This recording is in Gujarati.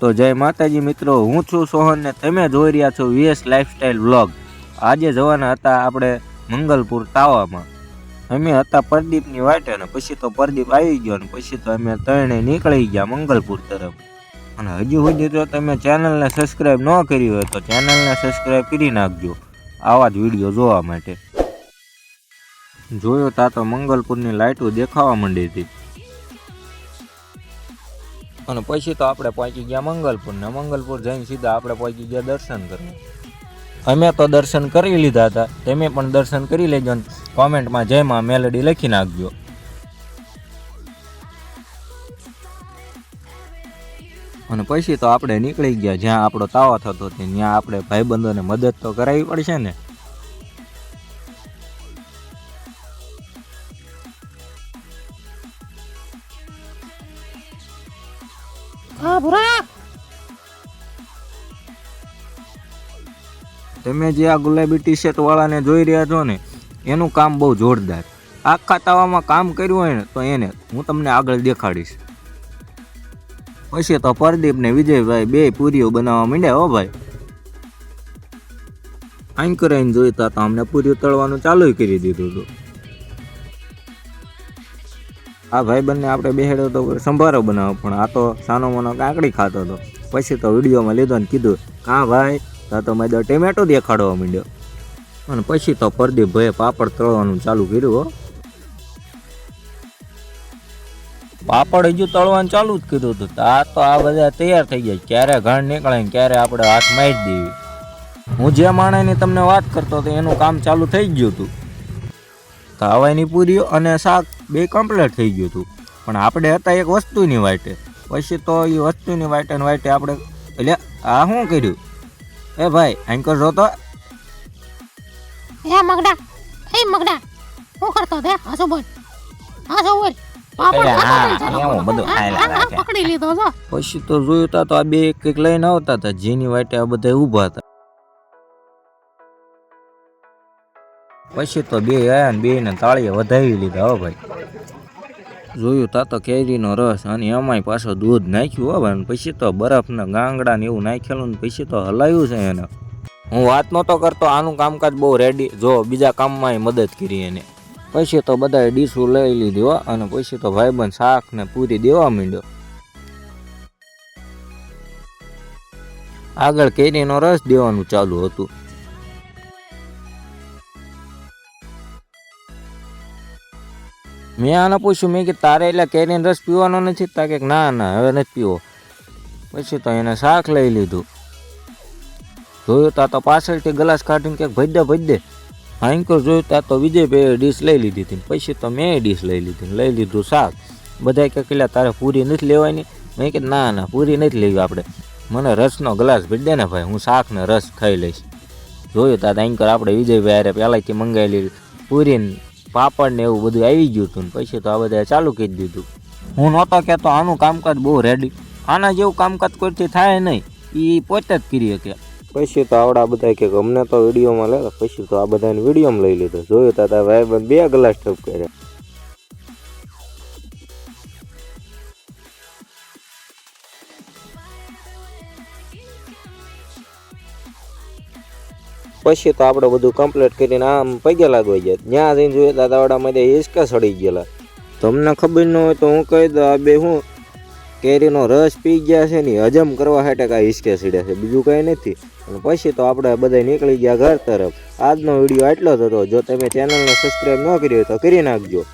તો જય માતાજી મિત્રો, હું છું સોહન ને તમે જોઈ રહ્યા છો વીએસ લાઇફસ્ટાઈલ વ્લોગ આજે જવાના હતા આપણે મંગલપુર તાવામાં. અમે હતા પરદીપની વાટે ને પછી તો પરદીપ આવી ગયો ને પછી તો અમે ત્રણે નીકળી ગયા મંગલપુર તરફ. અને હજુ સુધી જો તમે ચેનલને સબસ્ક્રાઈબ ન કરી હોય તો ચેનલને સબસ્ક્રાઈબ કરી નાખજો. આવા જ વીડિયો જોવા માટે. જોયો તા તો મંગલપુરની લાઇટો દેખાવા માંડી હતી. અને પછી તો આપણે પહોંચી ગયા મંગલપુર ને મંગલપુર જઈને સીધા આપણે પહોંચી ગયા દર્શન કરવા. અમે તો દર્શન કરી લીધા હતા. તમે પણ દર્શન કરી લેજો ને કોમેન્ટમાં જયમાં મેલડી લખી નાખજો. અને પછી તો આપણે નીકળી ગયા જ્યાં આપણો તાવો થતો ત્યાં આપણે ભાઈબંધોને મદદ તો કરાવી પડશે ને. હા ભુરા તમે જે આ ગુલાબી ટી શર્ટ વાળાને જોઈ રહ્યા છો ને, એનું કામ બહુ જોરદાર. આખા તાવામાં કામ કર્યું હોય ને, તો એને હું તમને આગળ દેખાડીશ. પછી તો પરદીપ ને વિજયભાઈ બે પૂરીઓ બનાવવા માંડ્યા હો ભાઈ. આઈન કરાઈને જોઈતા તો અમને પૂરીઓ તળવાનું ચાલુ કરી દીધું હતું. આ ભાઈ બંને આપણે બેહેડો તો સંભારો બનાવો, પણ આ તો સાનો મોનો કાંકડી ખાતો હતો. પછી તો વિડીયોમાં લીધો ને કીધું, કાં ભાઈ, તા તો મેં ટેમેટો દેખાડવા માંડ્યો. અને પછી તો પ્રદીપભાઈએ પાપડ તળવાનું ચાલુ કર્યું, હો. પાપડ હજુ તળવાનું ચાલુ જ કીધું હતું. આ તો આ બધા તૈયાર થઈ જાય ક્યારે ઘણ નીકળે ને ક્યારે આપણે હાથ મારી દેવી. હું જે માણસની તમને વાત કરતો હતો, એનું કામ ચાલુ થઈ ગયું હતું. ખાવાની પૂરીઓ અને શાક બે કમ્પ્લીટ થઈ ગયું હતું. પણ આપણે હતા એક વસ્તુની વાટે. પછી તો એ વસ્તુની વાટે ને વાટે આપણે એટલે આ શું કર્યું? એ ભાઈ એન્કર જોતો? એ મગડા એ મગડા શું કરતો તે? હાસો બોલ. હાસો બોલ. પછી તો જોયું તા તો આ બે કંઈક એક લઈને આવતા હતા. જેની વાટે આ બધા ઊભા હતા. પછી તો બે આયા ને બેને તાળીએ વધાવી લીધા હો ભાઈ. જોયું તા તો કેરીનો રસ અને એમાંય પાછો દૂધ નાખ્યું હો ભાઈ પછી તો બરફના ગાંગડા ને એવું નાખેલું ને પછી તો હલાયું છે એને. હું વાત નહોતો કરતો, આનું કામકાજ બહુ રેડી જો બીજા કામમાં મદદ કરી એને. પછી તો બધાએ ડીશું લઈ લીધી હો, અને પછી તો ભાઈબંધ શાક ને પૂરી દેવા માંડ્યો. આગળ કેરીનો રસ દેવાનું ચાલુ હતું. મેં આને પૂછ્યું, મેં કે તારે એટલે કેરીનો રસ પીવાનો નથી? તા કે, ના ના, હવે નથી પીવો. પછી તો એને શાક લઈ લીધું. જોયું તા તો પાછળથી ગ્લાસ કાઢીને ક્યાંક ભજ દે ભજ દે. હાંકર જોયું તા તો વિજયભાઈએ ડીશ લઈ લીધી હતી પછી તો મેં ડીશ લઈ લીધી લઈ લીધું શાક. બધા કે પેલા તારે પૂરી નથી લેવાની? મેં કે ના ના, પૂરી નથી લેવી આપણે. મને રસનો ગ્લાસ ભરી દે ને ભાઈ, હું શાકને રસ ખાઈ લઈશ. જોયું તા એન્કર આપણે વિજયભાઈ અરે પહેલાંથી મંગાવેલી પૂરી ને પાપડ ને એવું બધું આવી ગયું હતું ને પછી તો આ બધા ચાલુ કરી દીધું. હું નહોતો કહેતો, આનું કામકાજ બહુ રેડી આના જેવું કામકાજ કોઈથી થાય નહીં એ પોતે જ કરી શકે. પછી તો આવડા બધા કે અમને તો વિડીયોમાં લે પછી તો આ બધાને વિડીયોમાં લઈ લીધો. જોયું તા ભાઈ બે ગ્લાસ ઠપ કર્યા. પછી તો આપણે બધું કમ્પ્લીટ કરીને આમ પગે લાગવા ગયા જ્યાં જઈને જોઈએ ત્યાં દાવડામાં હિસકા સડી ગયેલા. તમને ખબર ન હોય તો હું કહી દઉં, આ બે હું કેરીનો રસ પી ગયા છે ને હજમ કરવા માટે કાંઈ હિસકે સીડ્યા છે. બીજું કાંઈ નથી. અને પછી તો આપણે બધા નીકળી ગયા ઘર તરફ. આજનો વીડિયો આટલો જ હતો. જો તમે ચેનલને સબસ્ક્રાઈબ ન કરી હોય તો કરી નાખજો.